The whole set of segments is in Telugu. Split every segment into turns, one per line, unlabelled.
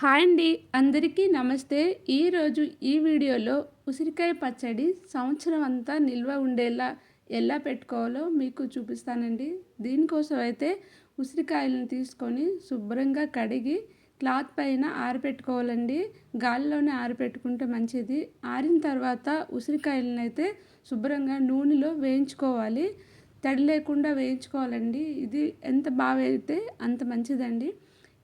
హాయ్ అండి. అందరికీ నమస్తే. ఈరోజు ఈ వీడియోలో ఉసిరికాయ పచ్చడి సంవత్సరం అంతా నిల్వ ఉండేలా ఎలా పెట్టుకోవాలో మీకు చూపిస్తానండి. దీనికోసం అయితే ఉసిరికాయలను తీసుకొని శుభ్రంగా కడిగి క్లాత్ పైన ఆరబెట్టుకోవాలండి గాలిలోనే ఆరబెట్టుకుంటే మంచిది. ఆరిన తర్వాత ఉసిరికాయలను అయితే శుభ్రంగా నూనెలో వేయించుకోవాలి. తడి లేకుండా వేయించుకోవాలండి. ఇది ఎంత బాగా అయితే అంత మంచిదండి.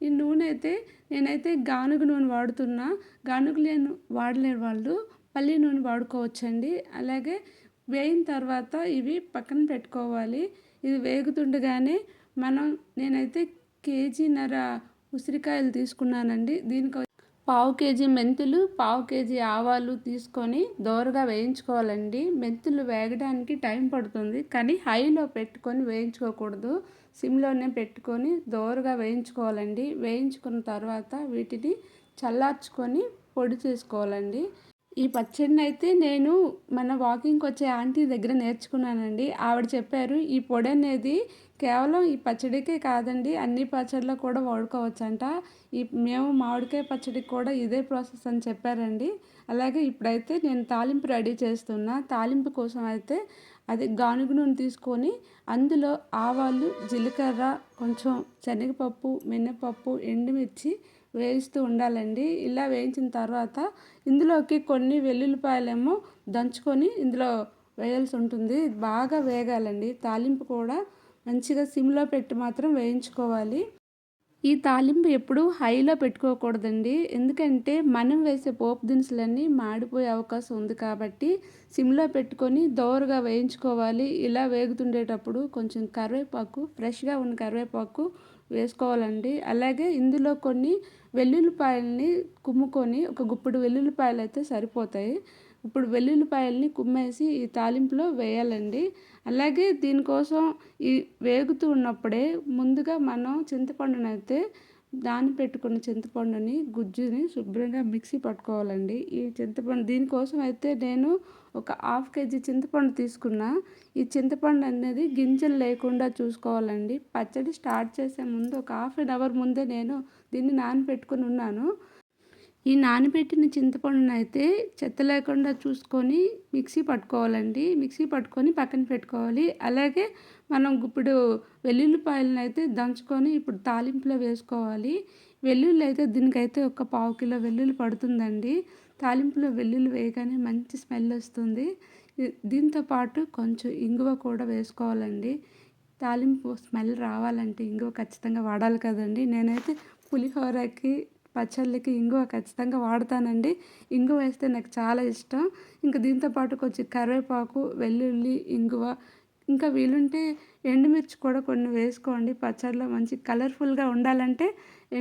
ఈ నూనె అయితే నేనైతే గానుగ నూనె వాడుతున్నా. గానుగ లేని వాడలేని వాళ్ళు పల్లి నూనె వాడుకోవచ్చండి. అలాగే వేయిన తర్వాత ఇవి పక్కన పెట్టుకోవాలి. ఇది వేగుతుండగానే మనం నేనైతే కేజీన్నర ఉసిరికాయలు తీసుకున్నానండి. దీనికి పావు కేజీ మెంతులు పావు కేజీ ఆవాలు తీసుకొని దోరగా వేయించుకోవాలండి. మెంతులు వేగడానికి టైం పడుతుంది కానీ హైలో పెట్టుకొని వేయించుకోకూడదు. సిమ్లోనే పెట్టుకొని దోరగా వేయించుకోవాలండి. వేయించుకున్న తర్వాత వీటిని చల్లార్చుకొని పొడి చేసుకోవాలండి. ఈ పచ్చడిని అయితే నేను మన వాకింగ్కి వచ్చే ఆంటీ దగ్గర నేర్చుకున్నానండి. ఆవిడ చెప్పారు ఈ పొడి అనేది కేవలం ఈ పచ్చడికే కాదండి అన్ని పచ్చడిలో కూడా వాడుకోవచ్చంట. ఈ మేము మామిడికాయ పచ్చడికి కూడా ఇదే ప్రాసెస్ అని చెప్పారండి. అలాగే ఇప్పుడైతే నేను తాలింపు రెడీ చేస్తున్నా. తాలింపు కోసం అయితే అది గానుగు నూనె తీసుకొని అందులో ఆవాలు జీలకర్ర కొంచెం శనగపప్పు మినపప్పు ఎండుమిర్చి వేయిస్తూ ఉండాలండి. ఇలా వేయించిన తర్వాత ఇందులోకి కొన్ని వెల్లుల్లిపాయలేమో దంచుకొని ఇందులో వేయాల్సి ఉంటుంది. బాగా వేగాలండి. తాలింపు కూడా మంచిగా సిమ్లో పెట్టి మాత్రం వేయించుకోవాలి. ఈ తాలింపు ఎప్పుడు హైలో పెట్టుకోకూడదండి. ఎందుకంటే మనం వేసే పోపు దినుసులన్నీ మాడిపోయే అవకాశం ఉంది కాబట్టి సిమ్లో పెట్టుకొని దోరగా వేయించుకోవాలి. ఇలా వేగుతుండేటప్పుడు కొంచెం కరివేపాకు ఫ్రెష్గా ఉన్న కరివేపాకు వేసుకోవాలండి. అలాగే ఇందులో కొన్ని వెల్లుల్లిపాయలని కుమ్ముకొని ఒక గుప్పుడు వెల్లుల్లిపాయలు అయితే సరిపోతాయి. ఇప్పుడు వెల్లుల్లిపాయల్ని కుమ్మేసి ఈ తాలింపులో వేయాలండి. అలాగే దీనికోసం ఈ వేగుతూ ఉన్నప్పుడే ముందుగా మనం చింతపండునైతే అయితే దాని పెట్టుకున్న చింతపండుని గుజ్జుని శుభ్రంగా మిక్సీ పట్టుకోవాలండి. ఈ చింతపండు దీనికోసం అయితే నేను ఒక హాఫ్ కేజీ చింతపండు తీసుకున్నా. ఈ చింతపండు అనేది గింజలు లేకుండా చూసుకోవాలండి. పచ్చడి స్టార్ట్ చేసే ముందు ఒక హాఫ్ అన్ అవర్ ముందే నేను దీన్ని నానబెట్టుకుని ఉన్నాను. ఈ నానబెట్టిన చింతపండును అయితే చెత్త లేకుండా చూసుకొని మిక్సీ పట్టుకోవాలండి. మిక్సీ పట్టుకొని పక్కన పెట్టుకోవాలి. అలాగే మనం ఇప్పుడు వెల్లుల్లిపాయలను అయితే దంచుకొని ఇప్పుడు తాలింపులో వేసుకోవాలి. వెల్లుల్లి అయితే దీనికైతే ఒక పావు కిలో వెల్లుల్లి పడుతుందండి. తాలింపులో వెల్లుల్లి వేయగానే మంచి స్మెల్ వస్తుంది. దీంతో పాటు కొంచెం ఇంగువ కూడా వేసుకోవాలండి. తాలింపు స్మెల్ రావాలంటే ఇంగువ ఖచ్చితంగా వాడాలి కదండి. నేనైతే పులిహోరకి పచ్చళ్ళకి ఇంగువ ఖచ్చితంగా వాడతానండి. ఇంగువ వేస్తే నాకు చాలా ఇష్టం. ఇంకా దీంతోపాటు కొంచెం కరివేపాకు వెల్లుల్లి ఇంగువ. ఇంకా వీలుంటే ఎండుమిర్చి కూడా కొన్ని వేసుకోండి. పచ్చడిలో మంచి కలర్ఫుల్గా ఉండాలంటే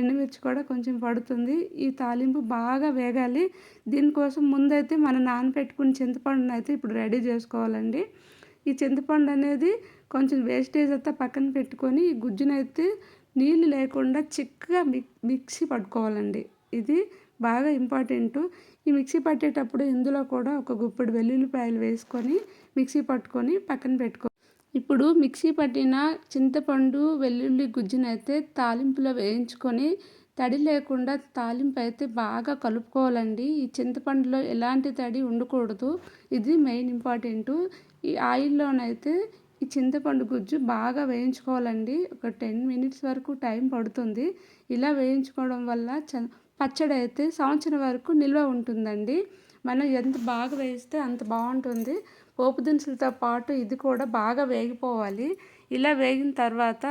ఎండుమిర్చి కూడా కొంచెం పడుతుంది. ఈ తాలింపు బాగా వేగాలి. దీనికోసం ముందైతే మనం నానపెట్టుకున్న చింతపండును అయితే ఇప్పుడు రెడీ చేసుకోవాలండి. ఈ చింతపండు అనేది కొంచెం వేస్టేజ్ అంతా పక్కన పెట్టుకొని ఈ గుజ్జునైతే నీళ్ళు లేకుండా చిక్కగా మిక్ మిక్సీ పట్టుకోవాలండి. ఇది బాగా ఇంపార్టెంట్. ఈ మిక్సీ పట్టేటప్పుడు ఇందులో కూడా ఒక గుప్పెడు వెల్లుల్లిపాయలు వేసుకొని మిక్సీ పట్టుకొని పక్కన పెట్టుకో ఇప్పుడు మిక్సీ పట్టిన చింతపండు వెల్లుల్లి గుజ్జునైతే తాలింపులో వేయించుకొని తడి లేకుండా తాలింపు అయితే బాగా కలుపుకోవాలండి. ఈ చింతపండులో ఎలాంటి తడి ఉండకూడదు. ఇది మెయిన్ ఇంపార్టెంటు. ఈ ఆయిల్లోనైతే ఈ చింతపండు గుజ్జు బాగా వేయించుకోవాలండి. ఒక టెన్ మినిట్స్ వరకు టైం పడుతుంది. ఇలా వేయించుకోవడం వల్ల చ పచ్చడి అయితే సంవత్సరం వరకు నిల్వ ఉంటుందండి. మనం ఎంత బాగా వేయిస్తే అంత బాగుంటుంది. పోపు దినుసులతో పాటు ఇది కూడా బాగా వేగిపోవాలి. ఇలా వేగిన తర్వాత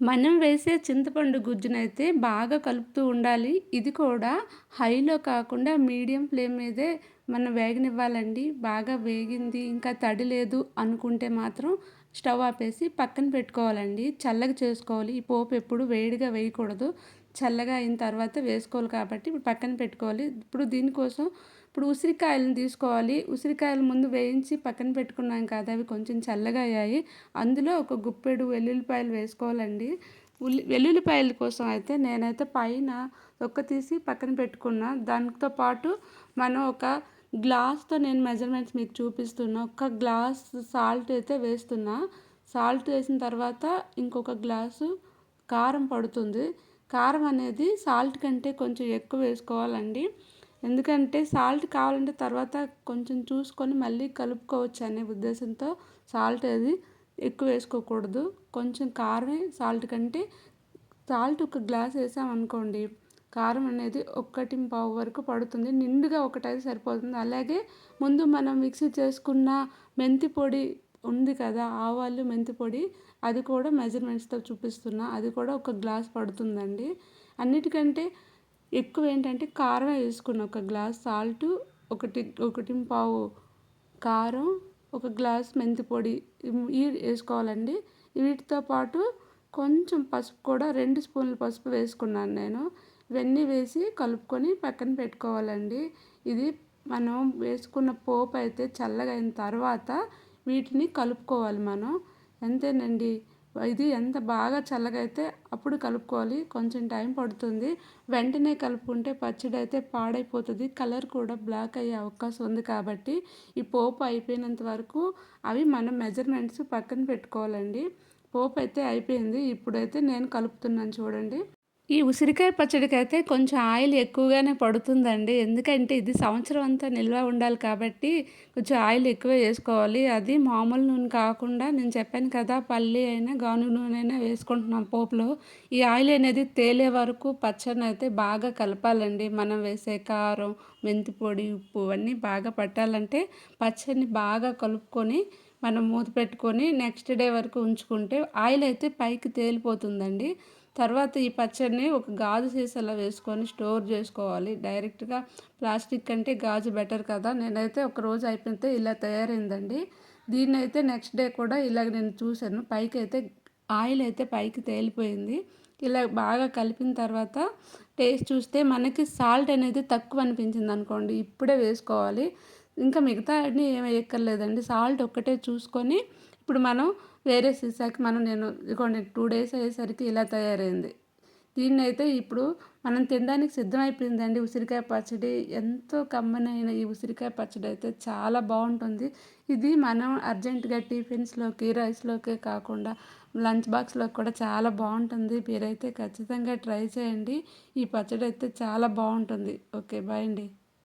మనం వేసే చింతపండు గుజ్జునైతే బాగా కలుపుతూ ఉండాలి. ఇది కూడా హైలో కాకుండా మీడియం ఫ్లేమ్ మీదే మనం వేగనివ్వాలండి. బాగా వేగింది ఇంకా తడి లేదు అనుకుంటే మాత్రం స్టవ్ ఆపేసి పక్కన పెట్టుకోవాలండి. చల్లగా చేసుకోవాలి. ఈ పోపు ఎప్పుడు వేడిగా వేయకూడదు. చల్లగా అయిన తర్వాత వేసుకోవాలి కాబట్టి ఇప్పుడు పక్కన పెట్టుకోవాలి. ఇప్పుడు దీనికోసం ఇప్పుడు ఉసిరికాయలను తీసుకోవాలి. ఉసిరికాయలు ముందు వేయించి పక్కన పెట్టుకున్నాం కదా అవి కొంచెం చల్లగా అయ్యాయి. అందులో ఒక గుప్పెడు వెల్లుల్లిపాయలు వేసుకోవాలండి. ఉల్లి వెల్లుల్లిపాయల కోసం అయితే నేనైతే పైన ఒక్క తీసి పక్కన పెట్టుకున్నా. దానితో పాటు మనం ఒక గ్లాస్తో నేను మెజర్మెంట్స్ మీకు చూపిస్తున్నా. ఒక గ్లాస్ సాల్ట్ అయితే వేస్తున్నా. సాల్ట్ వేసిన తర్వాత ఇంకొక గ్లాసు కారం పడుతుంది. కారం అనేది సాల్ట్ కంటే కొంచెం ఎక్కువ వేసుకోవాలండి. ఎందుకంటే సాల్ట్ కావాలంటే తర్వాత కొంచెం చూసుకొని మళ్ళీ కలుపుకోవచ్చు అనే ఉద్దేశంతో సాల్ట్ అది ఎక్కువ వేసుకోకూడదు. కొంచెం కారమే సాల్ట్ కంటే సాల్ట్ ఒక గ్లాస్ వేసామనుకోండి కారం అనేది ఒక్కటి పావు వరకు పడుతుంది. నిండుగా ఒకటైతే సరిపోతుంది. అలాగే ముందు మనం మిక్సీ చేసుకున్న మెంతి పొడి ఉంది కదా ఆవాలు మెంతి పొడి అది కూడా మెజర్మెంట్స్తో చూపిస్తున్నా. అది కూడా ఒక గ్లాస్ పడుతుందండి. అన్నిటికంటే ఎక్కువ ఏంటంటే కారం వేసుకున్న ఒక గ్లాస్ సాల్ట్ ఒకటి ఒకటి పావు కారం ఒక గ్లాస్ మెంతి పొడి ఈ వేసుకోవాలండి. వీటితో పాటు కొంచెం పసుపు కూడా రెండు స్పూన్లు పసుపు వేసుకున్నాను నేను. ఇవన్నీ వేసి కలుపుకొని పక్కన పెట్టుకోవాలండి. ఇది మనం వేసుకున్న పోపు అయితే చల్లగా అయిన తర్వాత వీటిని కలుపుకోవాలి మనం. అంతేనండి. ఇది ఎంత బాగా చల్లగా అయితే అప్పుడు కలుపుకోవాలి. కొంచెం టైం పడుతుంది. వెంటనే కలుపుకుంటే పచ్చడి అయితే పాడైపోతుంది. కలర్ కూడా బ్లాక్ అయ్యే అవకాశం ఉంది కాబట్టి ఈ పోపు అయిపోయినంత వరకు అవి మనం మెజర్మెంట్స్ పక్కన పెట్టుకోవాలండి. పోపు అయితే అయిపోయింది. ఇప్పుడైతే నేను కలుపుతున్నాను చూడండి. ఈ ఉసిరికాయ పచ్చడికి అయితే కొంచెం ఆయిల్ ఎక్కువగానే పడుతుందండి. ఎందుకంటే ఇది సంవత్సరం అంతా నిల్వ ఉండాలి కాబట్టి కొంచెం ఆయిల్ ఎక్కువ వేసుకోవాలి. అది మామూలు నూనె కాకుండా నేను చెప్పాను కదా పల్లి అయినా గాను నూనె అయినా వేసుకుంటున్నాం పోపులో. ఈ ఆయిల్ అనేది తేలే వరకు పచ్చడిని అయితే బాగా కలపాలండి. మనం వేసే కారం మెంతి పొడి ఉప్పు అన్నీ బాగా పట్టాలంటే పచ్చడిని బాగా కలుపుకొని మనం మూత పెట్టుకొని నెక్స్ట్ డే వరకు ఉంచుకుంటే ఆయిల్ అయితే పైకి తేలిపోతుందండి. తర్వాత ఈ పచ్చడిని ఒక గాజు సీసాలో వేసుకొని స్టోర్ చేసుకోవాలి. డైరెక్ట్గా ప్లాస్టిక్ కంటే గాజు బెటర్ కదా. నేనైతే ఒక రోజు అయిపోతే ఇలా తయారైందండి. దీన్ని అయితే నెక్స్ట్ డే కూడా ఇలాగ నేను చూశాను. పైకి అయితే ఆయిల్ అయితే పైకి తేలిపోయింది. ఇలా బాగా కలిపిన తర్వాత టేస్ట్ చూస్తే మనకి సాల్ట్ అనేది తక్కువ అనిపించింది అనుకోండి. ఇప్పుడే వేసుకోవాలి. ఇంకా మిగతా అన్నీ ఏమి వేయక్కర్లేదండి. సాల్ట్ ఒక్కటే చూసుకొని ఇప్పుడు మనం వేరే సీసాకి మనం నేను ఇదిగోండి టూ డేస్ అయ్యేసరికి ఇలా తయారైంది. దీన్ని అయితే ఇప్పుడు మనం తినడానికి సిద్ధమైపోయిందండి. ఉసిరికాయ పచ్చడి ఎంతో కమ్మనైన ఈ ఉసిరికాయ పచ్చడి అయితే చాలా బాగుంటుంది. ఇది మనం అర్జెంటుగా టిఫిన్స్లోకి రైస్లోకే కాకుండా లంచ్ బాక్స్లో కూడా చాలా బాగుంటుంది. మీరైతే ఖచ్చితంగా ట్రై చేయండి. ఈ పచ్చడి అయితే చాలా బాగుంటుంది. ఓకే బాయ్ అండి.